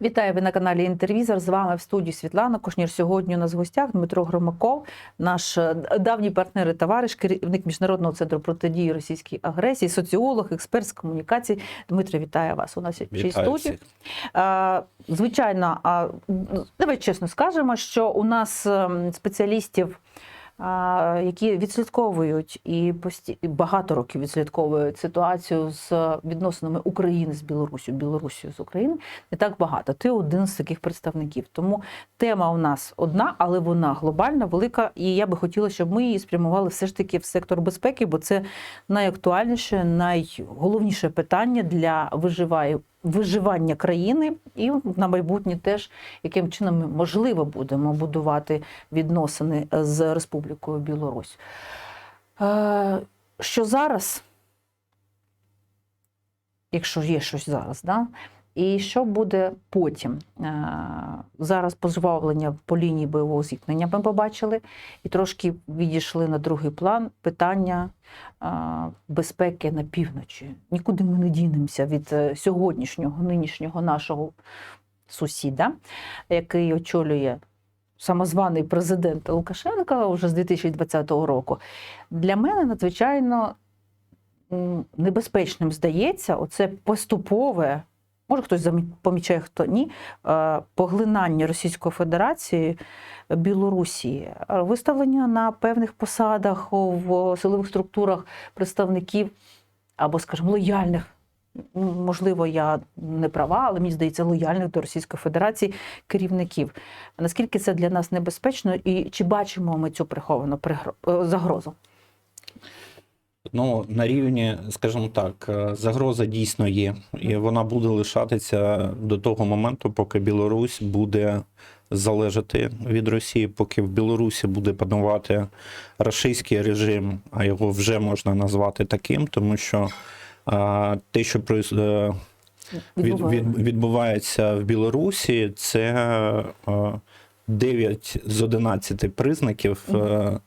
Вітаю ви на каналі Інтервізор. З вами в студії Світлана Кушнір. Сьогодні у нас в гостях Дмитро Громаков, наш е, давній партнер і товариш, керівник міжнародного центру протидії російській агресії, соціолог, експерт з комунікацій. Дмитро, вітаю вас. У нас Вітаю студії. всіх. Е, Звичайно, а, давай чесно скажемо, що у нас ем, спеціалістів. Які відслідковують і пості... багато років відслідковують ситуацію з відносинами України з Білорусю, Білорусію з України, не так багато. Ти один з таких представників. Тому тема у нас одна, але вона глобальна, велика. І я би хотіла, щоб ми її спрямували все ж таки в сектор безпеки, бо це найактуальніше, найголовніше питання для виживає. Виживання країни і на майбутнє теж яким чином ми можливо будемо будувати відносини з Республікою Білорусь. Е, Що зараз, якщо є щось зараз, да? І що буде потім? Е, Зараз пожвавлення по лінії бойового зіткнення ми побачили, і трошки відійшли на другий план питання е, безпеки на півночі. Нікуди ми не дінемося від е, сьогоднішнього, нинішнього нашого сусіда, який очолює самозваний президент Лукашенка вже з 2020 року. Для мене надзвичайно небезпечним здається оце поступове. Може, хтось помічає, хто ні, е, поглинання Російської Федерації Білорусі, е, виставлення на певних посадах в силових структурах представників або, скажімо, лояльних. Можливо, я не права, але мені здається, лояльних до Російської Федерації керівників. Наскільки це для нас небезпечно, і чи бачимо ми цю приховану е, загрозу? Ну, на рівні, скажімо так, е, загроза дійсно є, і вона буде лишатися до того моменту, поки Білорусь буде залежати від Росії, поки в Білорусі буде панувати рашистський режим, а його вже можна назвати таким, тому що а, те, що е, від, від, відбувається в Білорусі, це е, 9 з 11 признаків, е, е,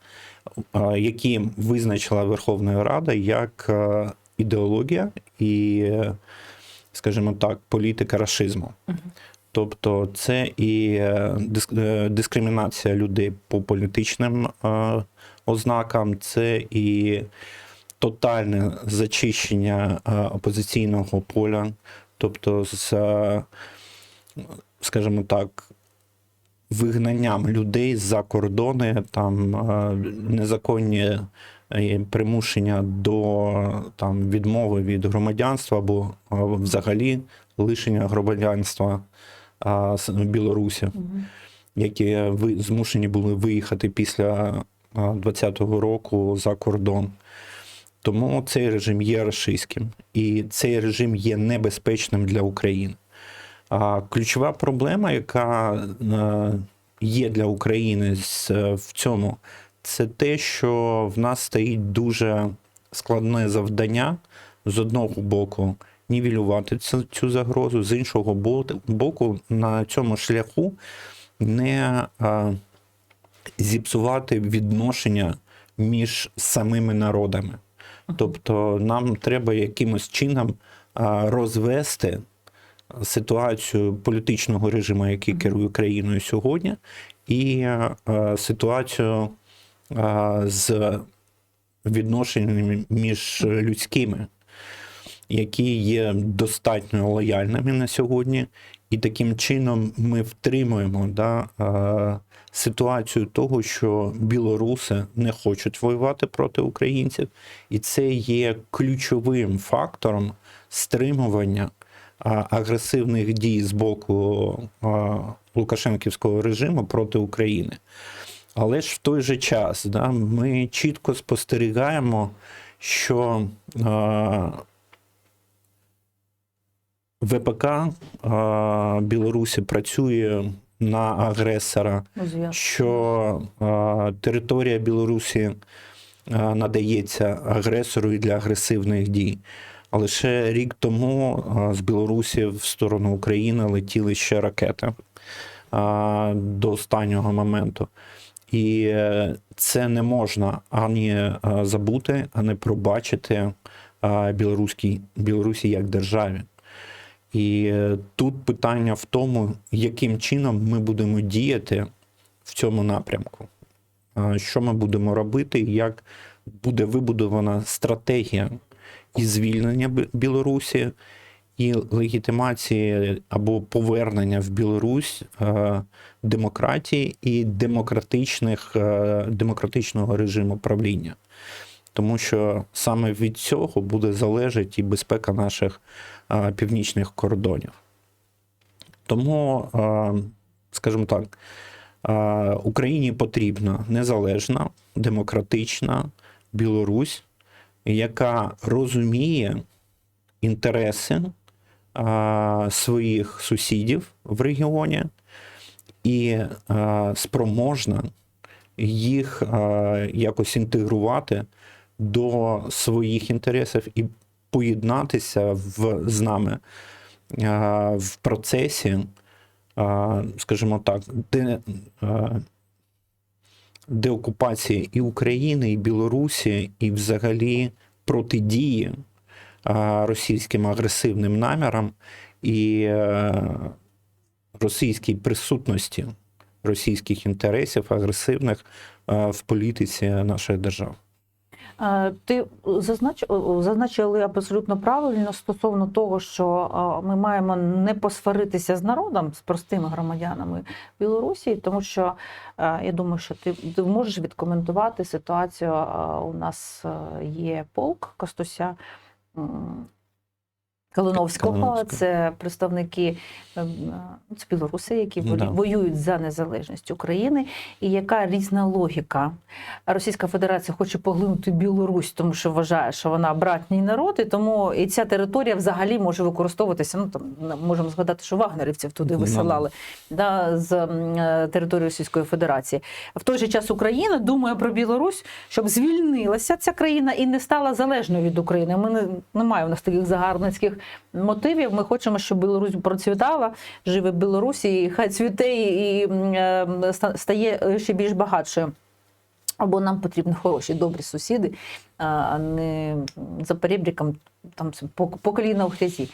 які визначила Верховна Рада як е, ідеологія і, е, скажімо так, політика рашизму. Тобто це і е, диск- е, дискримінація людей по політичним е, ознакам, це і тотальне зачищення е, опозиційного поля, тобто з, е, скажімо так, вигнанням людей за кордони, там е, незаконні е, примушення до там, відмови від громадянства або е, взагалі лишення громадянства Білорусі, які змушені були виїхати після 20-го року за кордон. Тому цей режим є рашистським, і цей режим є небезпечним для України. Ключова проблема, яка е, є для України е, в цьому, це те, що в нас стоїть дуже складне завдання з одного боку нівелювати цю, цю загрозу, з іншого боку, на цьому шляху не е, зіпсувати відношення між самими народами. Тобто нам треба якимось чином розвести ситуацію політичного режиму, який керує країною сьогодні, і ситуацію з відношеннями між людськими, які є достатньо лояльними на сьогодні, і таким чином ми втримуємо да, ситуацію того, що білоруси не хочуть воювати проти українців, і це є ключовим фактором стримування агресивних дій з боку Лукашенківського режиму проти України. Але ж в той же час да, ми чітко спостерігаємо, що а, ВПК а, Білорусі працює на агресора, Ну, що а, територія Білорусі а, надається агресору і для агресивних дій. А лише рік тому з Білорусі в сторону України летіли ще ракети до останнього моменту. І е, це не можна ані е, забути, ані пробачити білоруській Білорусі як державі. І е, тут питання в тому, яким чином ми будемо діяти в цьому напрямку. Що ми будемо робити, як буде вибудована стратегія і звільнення Білорусі, і легітимації або повернення в Білорусь е, демократії і демократичних, е, демократичного режиму правління. Тому що саме від цього буде залежати і безпека наших е, північних кордонів. Тому, скажімо так, Україні потрібна незалежна, демократична Білорусь, яка розуміє інтереси е, своїх сусідів в регіоні і е, спроможна їх е, якось інтегрувати до своїх інтересів і поєднатися в, з нами е, в процесі, е, скажімо так, де, е, деокупації і України, і Білорусі, і взагалі протидії російським агресивним намірам і е, російській присутності російських інтересів агресивних в політиці нашої держави. Е, Ти зазнач... зазначили абсолютно правильно стосовно того, що е, ми маємо не посваритися з народом, з простими громадянами Білорусі, тому що е, я думаю, що ти, ти можеш відкоментувати ситуацію. У нас є полк Костуся. Калиновського, Калиновського. це представники е, е, це білоруси, які Ну, да. воюють за незалежність України, і яка різна логіка Російська Федерація хоче поглинути Білорусь, тому що вважає, що вона братній народ, і тому і ця територія взагалі може використовуватися. Ну там можемо згадати, що вагнерівців туди Ну, да. висилали да, з е, території Російської Федерації. В той же час Україна думає про Білорусь, щоб звільнилася ця країна і не стала залежною від України. Ми не немає в нас таких загарбницьких мотивів. Ми хочемо, щоб Білорусь процвітала, живе Білорусі, і хай цвіте і е, стає ще більш багатшою. Або нам потрібні хороші, добрі сусіди, а не за перебріком там по, коліна у грязі.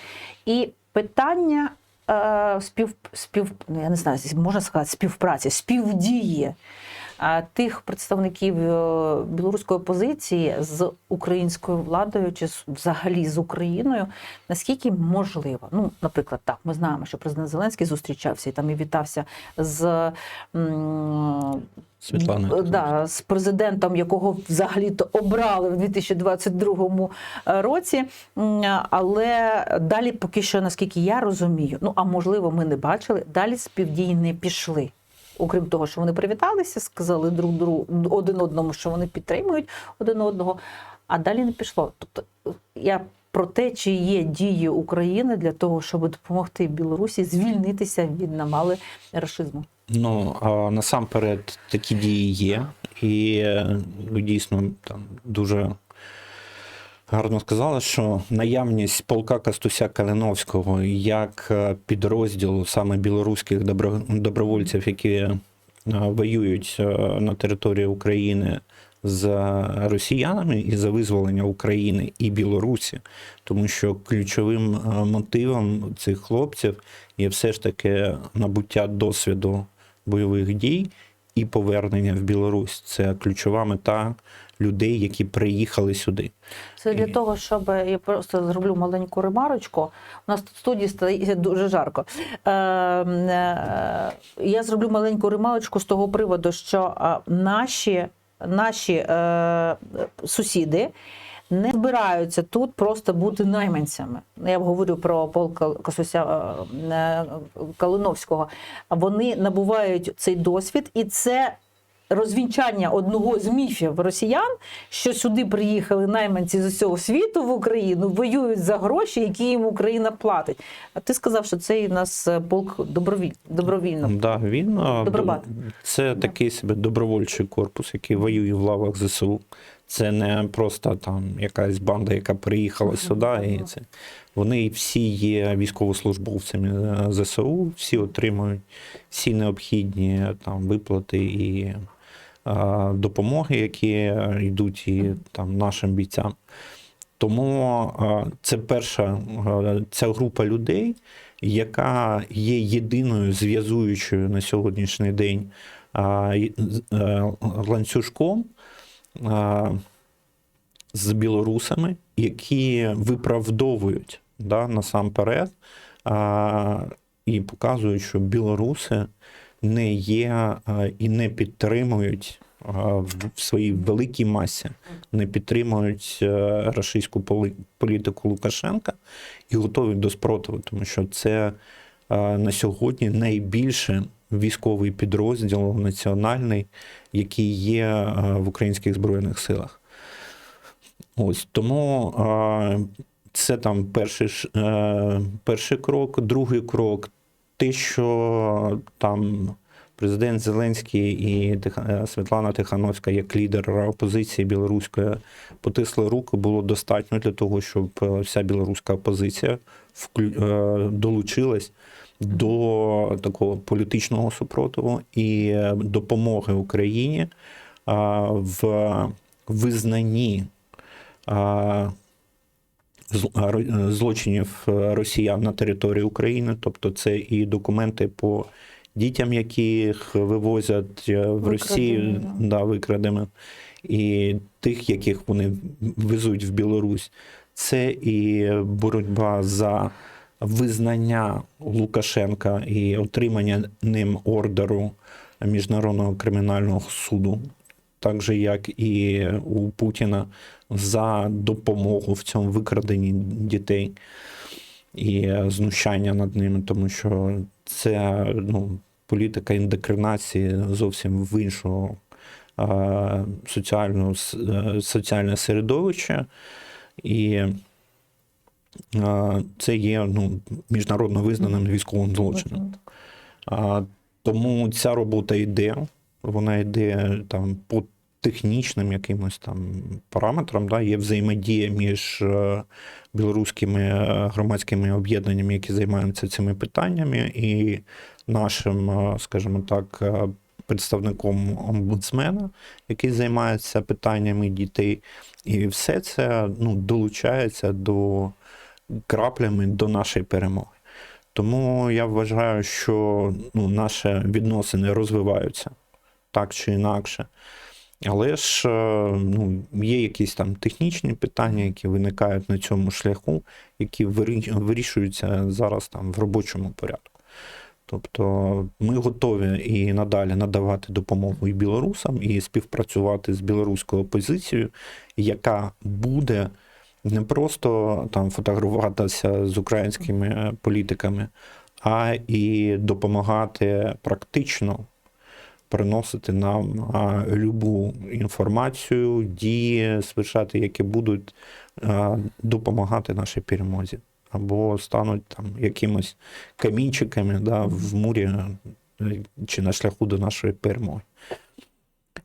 І питання е, спів, спів, ну, я не знаю, можна сказати, співпраці, співдії тих представників е, білоруської опозиції з українською владою чи взагалі з Україною, наскільки можливо. Ну, наприклад, так, ми знаємо, що президент Зеленський зустрічався і там і вітався з. Світлана. Е, Да, з президентом, якого взагалі-то обрали в 2022 році. Але далі, поки що, наскільки я розумію, ну а можливо, ми не бачили, далі співдії не пішли. Окрім того, що вони привіталися, сказали друг другу один одному, що вони підтримують один одного, а далі не пішло. Тобто я про те, чи є дії України для того, щоб допомогти Білорусі звільнитися від намали рашизму. Ну, насамперед такі дії є, і е, дійсно там дуже гарно сказали, що наявність полка Кастуся Калиновського як е, підрозділу саме білоруських добровольців, які е, воюють е, на території України з росіянами і за визволення України і Білорусі, тому що ключовим мотивом цих хлопців є все ж таки набуття досвіду бойових дій і повернення в Білорусь. Це ключова мета людей, які приїхали сюди. Це для І- того, щоб я просто зроблю маленьку ремарочку. У нас тут в студії стає дуже жарко. Е, е, я зроблю маленьку ремарочку з того приводу, що е, наші, наші е, сусіди. Не збираються тут просто бути найманцями. Я говорю про полка Косуся е, е, Калиновського. Вони набувають цей досвід, і це розвінчання одного з міфів росіян, що сюди приїхали найманці з усього світу в Україну, воюють за гроші, які їм Україна платить. А ти сказав, що цей у нас е, полк добровіль, добровільно. Да, він Добробат. до- це такий себе добровольчий корпус, який воює в лавах ЗСУ. Це не просто там якась банда, яка приїхала сюди. І це вони всі є військовослужбовцями е, ЗСУ, всі отримують всі необхідні там виплати і е, допомоги, які е, йдуть і там нашим бійцям. Тому е, це перша е, ця група людей, яка є єдиною зв'язуючою на сьогоднішній день е, е, ланцюжком е, з білорусами, які виправдовують да, насамперед і показують, що білоруси не є і не підтримують в в своїй великій масі, не підтримують е, рашистську політику Лукашенка і готові до спротиву, тому що це е, на сьогодні найбільше військовий підрозділ національний, який є е, в українських збройних силах. Ось тому е, це там перший, е, перший крок, другий крок. Те, що там президент Зеленський і е, Світлана Тихановська, як лідер опозиції білоруської, потисли руки, було достатньо для того, щоб е, вся білоруська опозиція е, долучилась до такого політичного супротиву і допомоги Україні в визнанні злочинів е, росіян на території України, тобто це і документи по дітям, яких вивозять е, в Росію, Викрадені, да, викрадені, і тих, яких вони везуть в Білорусь. Це і боротьба за визнання Лукашенка і отримання ним ордеру Міжнародного кримінального суду, так же як і у Путіна, за допомогу в цьому викраденні дітей і знущання над ними, тому що це ну, політика індокринації зовсім в іншого соціального, е, соціальне середовище. І е, це є ну, міжнародно визнаним військовим злочином. Тому ця робота йде, вона йде там по технічним якимось там параметрам. Да? Є взаємодія між е, білоруськими е, громадськими об'єднаннями, які займаються цими питаннями, і нашим, е, скажімо так, е, представником омбудсмена, який займається питаннями дітей. І все це ну, долучається до краплями до нашої перемоги. Тому я вважаю, що ну, наші відносини розвиваються так чи інакше. Але ж е, ну, є якісь там технічні питання, які виникають на цьому шляху, які вирішуються зараз там в робочому порядку. Тобто ми готові і надалі надавати допомогу і білорусам, і співпрацювати з білоруською опозицією, яка буде не просто там фотографуватися з українськими політиками, а і допомагати практично приносити нам любу інформацію, дії, совершати, які будуть допомагати нашій перемозі. Або стануть там якимось камінчиками да, в мурі е, чи на шляху до нашої перемоги.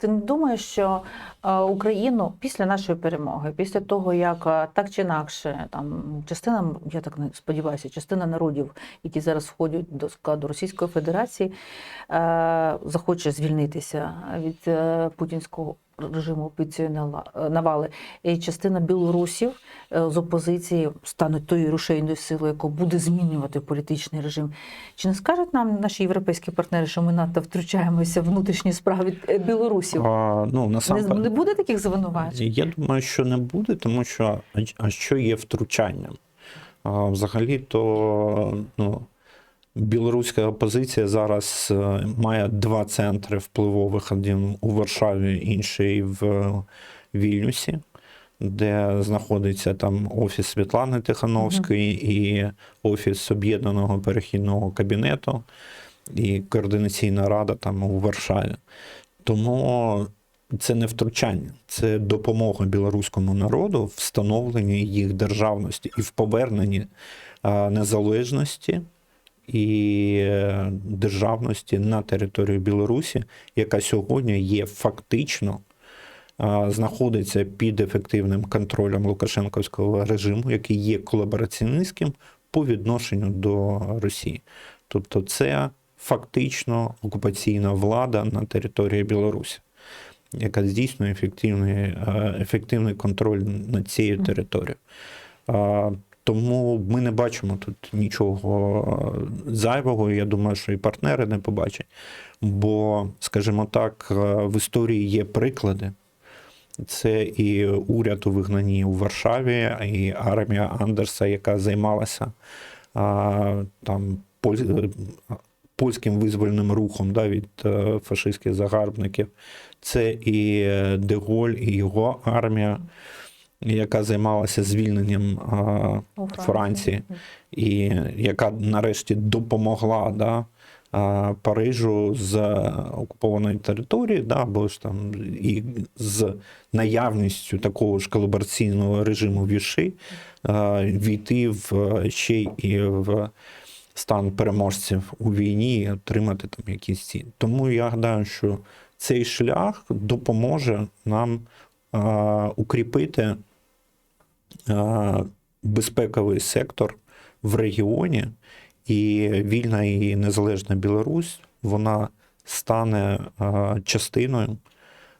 Ти не думаєш, що е, Україну після нашої перемоги, після того, як е, так чи інакше, там частина, я так не сподіваюся, частина народів, які зараз входять до складу Російської Федерації, е, захоче звільнитися від путінського режиму опіції навали, і частина білорусів е, з опозиції стануть тою рушейною силою, яка буде змінювати політичний режим. Чи не скажуть нам наші європейські партнери, що ми надто втручаємося в внутрішні справи е, білорусів? А, ну, Не, насамперед, не буде таких звинувачень? Я думаю, що не буде, тому що а- а що є втручанням? А, взагалі, то ну, білоруська опозиція зараз е, має два центри впливових: один у Варшаві, інший в Вільнюсі, де знаходиться там офіс Світлани Тихановської і офіс об'єднаного перехідного кабінету, і координаційна рада там у Варшаві. Тому це не втручання, це допомога білоруському народу в встановленні їх державності і в поверненні а, незалежності і е, державності на територію Білорусі, яка сьогодні є фактично знаходиться під ефективним контролем Лукашенківського режиму, який є колабораціоністським по відношенню до Росії. Тобто, це фактично окупаційна влада на території Білорусі. яка здійснює ефективний, е, ефективний контроль над цією територією. Тому ми не бачимо тут нічого е, зайвого. Я думаю, що і партнери не побачать. Бо, скажімо так, е, в історії є приклади. Це і уряд у вигнанні у Варшаві, і армія Андерса, яка займалася а, там е, польським визвольним рухом да, від фашистських загарбників. Це і Деголь, і його армія, яка займалася звільненням а, Франції, і яка нарешті допомогла да, а, Парижу з окупованої території, да, або ж там і з наявністю такого ж колабораційного режиму віши війти в е, ще і в стан переможців у війні і отримати там якісь ці. Тому я гадаю, що цей шлях допоможе нам а, укріпити безпековий сектор в регіоні, і вільна і незалежна Білорусь вона стане частиною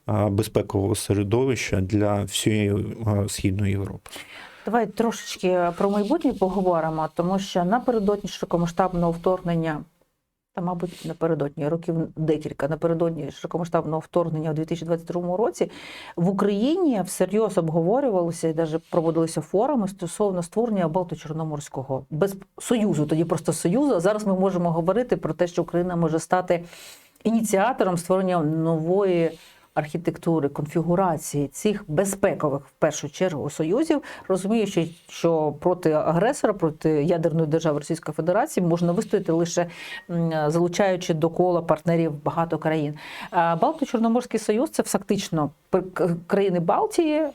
безпекового середовища для всієї східної Європи. Давай трошечки про майбутнє поговоримо, тому що напередодні широкомасштабного вторгнення, та, мабуть, напередодні років декілька, напередодні широкомасштабного вторгнення у 2022 році в Україні всерйоз обговорювалося і навіть проводилися форуми стосовно створення Балто-Чорноморського без союзу, тоді просто союзу. Зараз ми можемо говорити про те, що Україна може стати ініціатором створення нової архітектури, конфігурації цих безпекових в першу чергу союзів, розуміючи, що проти агресора, проти ядерної держави Російської Федерації можна вистояти лише залучаючи до кола партнерів багато країн. Балто-Чорноморський союз це фактично країни Балтії,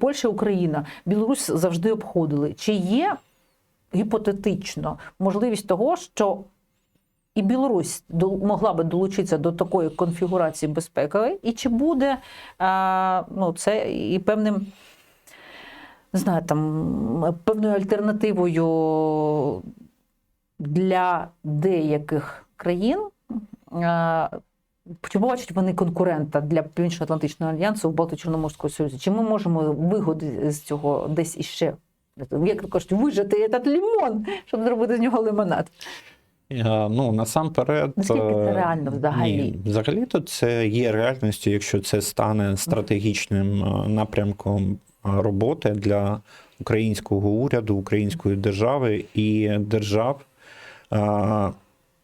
Польща, Україна, Білорусь завжди обходили. Чи є гіпотетично можливість того, що і Білорусь могла би долучитися до такої конфігурації безпекової, і чи буде ну, це і певним, не знаю, там, певною альтернативою для деяких країн? Чи побачать вони конкурента для Північно-Атлантичного альянсу в Балто-Чорноморського союзу? Чи ми можемо вигоди з цього десь іще, як кажуть, вижати этот лимон, щоб зробити з нього лимонад? Е, Ну, насамперед, Наскільки це е, реально взагалі? Ні, взагалі-то це є реальністю, якщо це стане стратегічним е, напрямком роботи для українського уряду, української держави і держав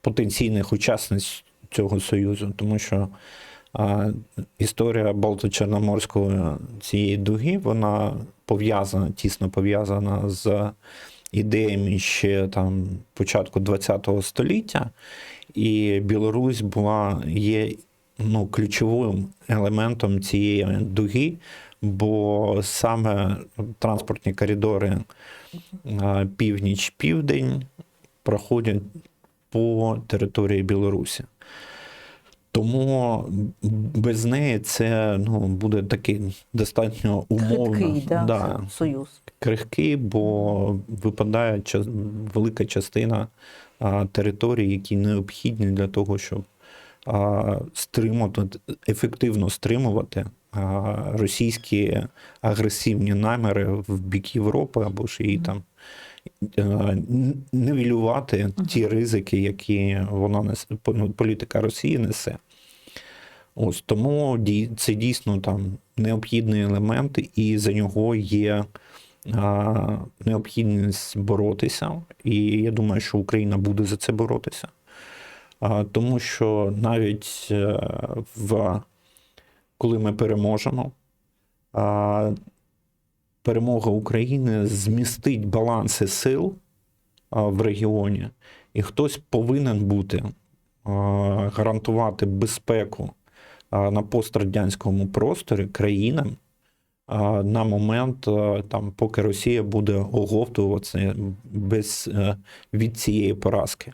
потенційних учасниць цього союзу, тому що історія Балто-Чорноморської цієї дуги вона пов'язана, тісно пов'язана з ідеями ще там початку ХХ століття, і Білорусь була є ну, ключовим елементом цієї дуги, бо саме транспортні коридори північ-південь проходять по території Білорусі. Тому без неї це ну, буде такий достатньо умовно. Хиткий, да, Да, союз. крихкий, бо випадає велика частина а, територій, які необхідні для того, щоб а, стримувати, ефективно стримувати а, російські агресивні наміри в бік Європи або ж її там. Е, Нивелювати ті ризики, які вона несе, ну, політика Росії несе. Ось тому це дійсно там необхідний елемент, і за нього є а, необхідність боротися. І я думаю, що Україна буде за це боротися. А, тому що навіть е, в, коли ми переможемо, а, перемога України змістить баланси сил в регіоні, і хтось повинен бути гарантувати безпеку на пострадянському просторі країнам на момент, там, поки Росія буде оговтуватися без, е, від цієї поразки.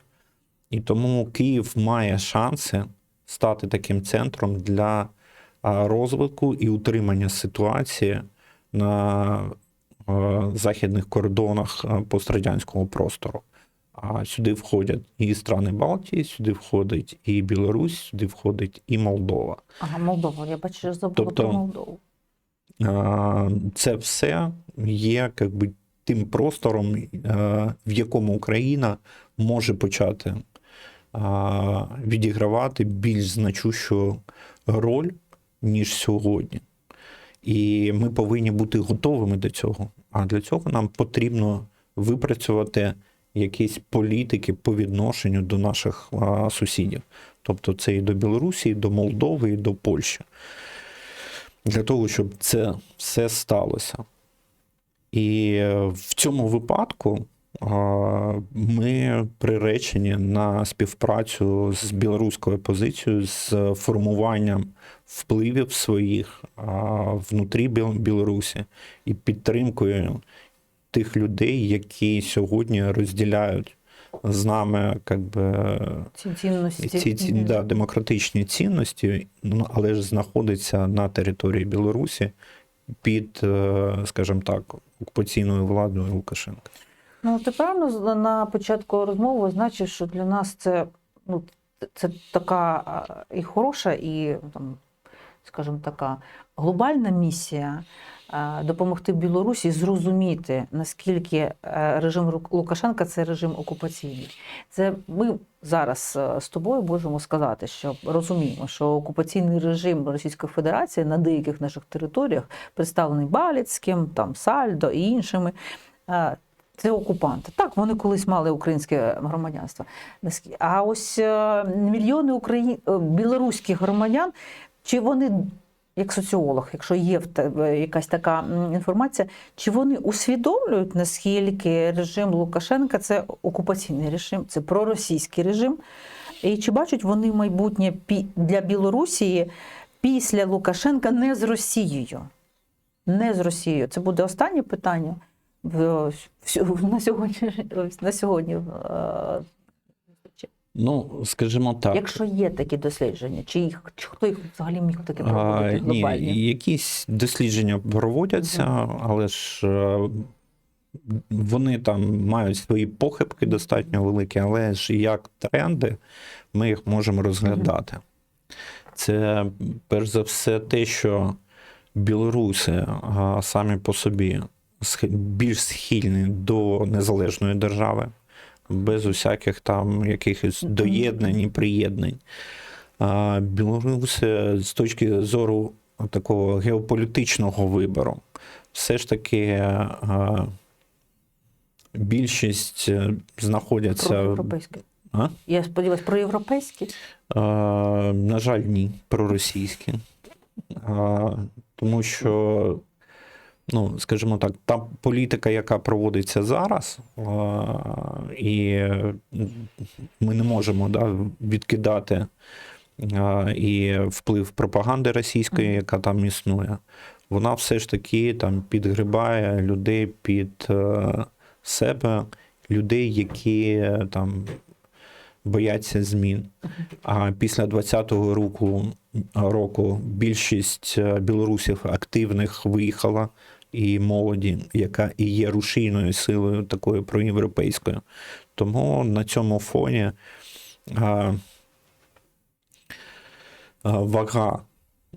І тому Київ має шанси стати таким центром для розвитку і утримання ситуації на е, західних кордонах е, пострадянського простору. А сюди входять і страни Балтії, сюди входить і Білорусь, сюди входить і Молдова. Ага, Молдова. Я бачу, що забула Тобто- про Молдову. Це все є як би, тим простором, е, в якому Україна може почати відігравати більш значущу роль, ніж сьогодні. І ми повинні бути готовими до цього. А для цього нам потрібно випрацювати якісь політики по відношенню до наших а, сусідів. Тобто це і до Білорусі, і до Молдови, і до Польщі для того, щоб це все сталося. І в цьому випадку а, ми приречені на співпрацю з білоруською опозицією, з формуванням впливів своїх а, внутрі Білорусі і підтримкою тих людей, які сьогодні розділяють з нами как би, Ці цінності. ці, ці да, демократичні цінності, ну, але ж знаходиться на території Білорусі під, е, скажімо так, окупаційною владою Лукашенка. Ну, ти правильно на початку розмови означив, що для нас це, ну, це така і хороша, і там, скажімо, така глобальна місія допомогти Білорусі зрозуміти, наскільки е, режим Лукашенка це режим окупаційний. Це ми зараз е, з тобою можемо сказати, що розуміємо, що окупаційний режим Російської Федерації на деяких наших територіях представлений Баліцьким, там Сальдо і іншими. е, це окупанти. Так, вони колись мали українське громадянство. А ось е, мільйони Украї... е, білоруських громадян, чи вони, як соціолог, якщо є в тебе якась така інформація, чи вони усвідомлюють, наскільки режим Лукашенка це окупаційний режим, це проросійський режим? І чи бачать вони майбутнє для Білорусі після Лукашенка не з Росією? Не з Росією. Це буде останнє питання на сьогодні. На сьогодні. Е, Ну, скажімо так. Якщо є такі дослідження, чи їх чи хто їх взагалі міг таке проводити ні, якісь дослідження проводяться, але ж е, вони там мають свої похибки достатньо великі, але ж як тренди ми їх можемо розглядати. Це перш за все те, що білоруси а, самі по собі більш схильні до незалежної держави, без усяких там якихось доєднань і приєднань. А Білоруси з точки зору такого геополітичного вибору, все ж таки більшість е, знаходяться. Проєвропейські. А? Я сподіваюся, проєвропейські. А, на жаль, ні, проросійські. А, тому що, ну, скажімо так, та політика, яка проводиться зараз, і ми не можемо да, відкидати і вплив пропаганди російської, яка там існує, вона все ж таки там підгрібає людей під е, себе, людей, які е, там бояться змін. А після 20-го року, року більшість е, білорусів активних виїхала і молоді, яка і є рушійною силою такою проєвропейською. Тому на цьому фоні а, а, вага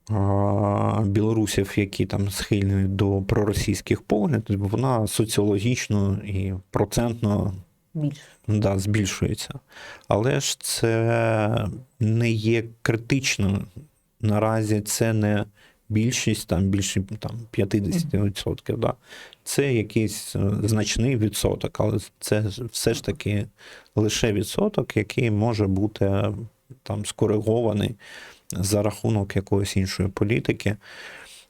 а, білорусів, які там схильні до проросійських поглядів, вона соціологічно і процентно Більше. да, збільшується. Але ж це не є критично. Наразі це не більшість, там більше там, 50%. Да. Це якийсь е, значний відсоток, але це все ж таки лише відсоток, який може бути е, там скоригований за рахунок якоїсь іншої політики,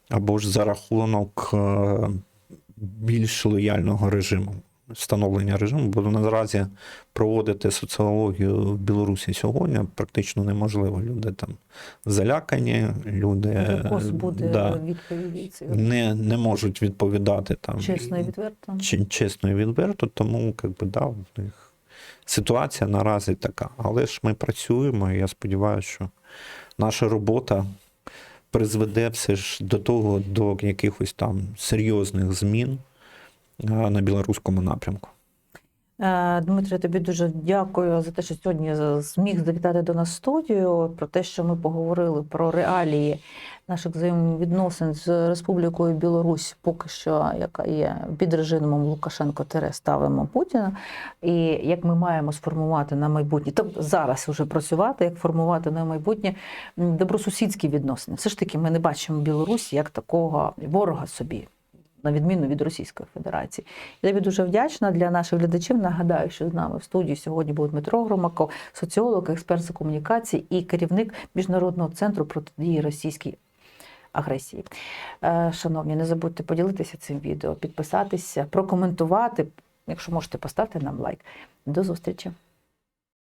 або ж за рахунок е, більш лояльного режиму встановлення режиму, бо наразі проводити соціологію в Білорусі сьогодні практично неможливо. Люди там залякані, люди буде Е, да, не, не можуть відповідати там чесно і відверто. чи- чесно і відверто, тому как би, да, в них ситуація наразі така. Але ж ми працюємо, і я сподіваюся, що наша робота призведе все ж до того, до якихось там серйозних змін на білоруському напрямку. Е, Дмитре, тобі дуже дякую за те, що сьогодні зміг завітати до нас в студію, про те, що ми поговорили про реалії наших взаємовідносин з Республікою Білорусь, поки що, яка є під режимом Лукашенко тере ставимо Путіна, і як ми маємо сформувати на майбутнє, тобто зараз вже працювати, як формувати на майбутнє добросусідські відносини. Все ж таки, ми не бачимо Білорусь як такого ворога собі. На відміну від Російської Федерації, я тобі дуже вдячна для наших глядачів. Нагадаю, що з нами в студії сьогодні був Дмитро Громаков, соціолог, експерт з комунікації і керівник міжнародного центру протидії російській агресії. Е, Шановні, не забудьте поділитися цим відео, підписатися, прокоментувати. Якщо можете, поставте нам лайк. До зустрічі!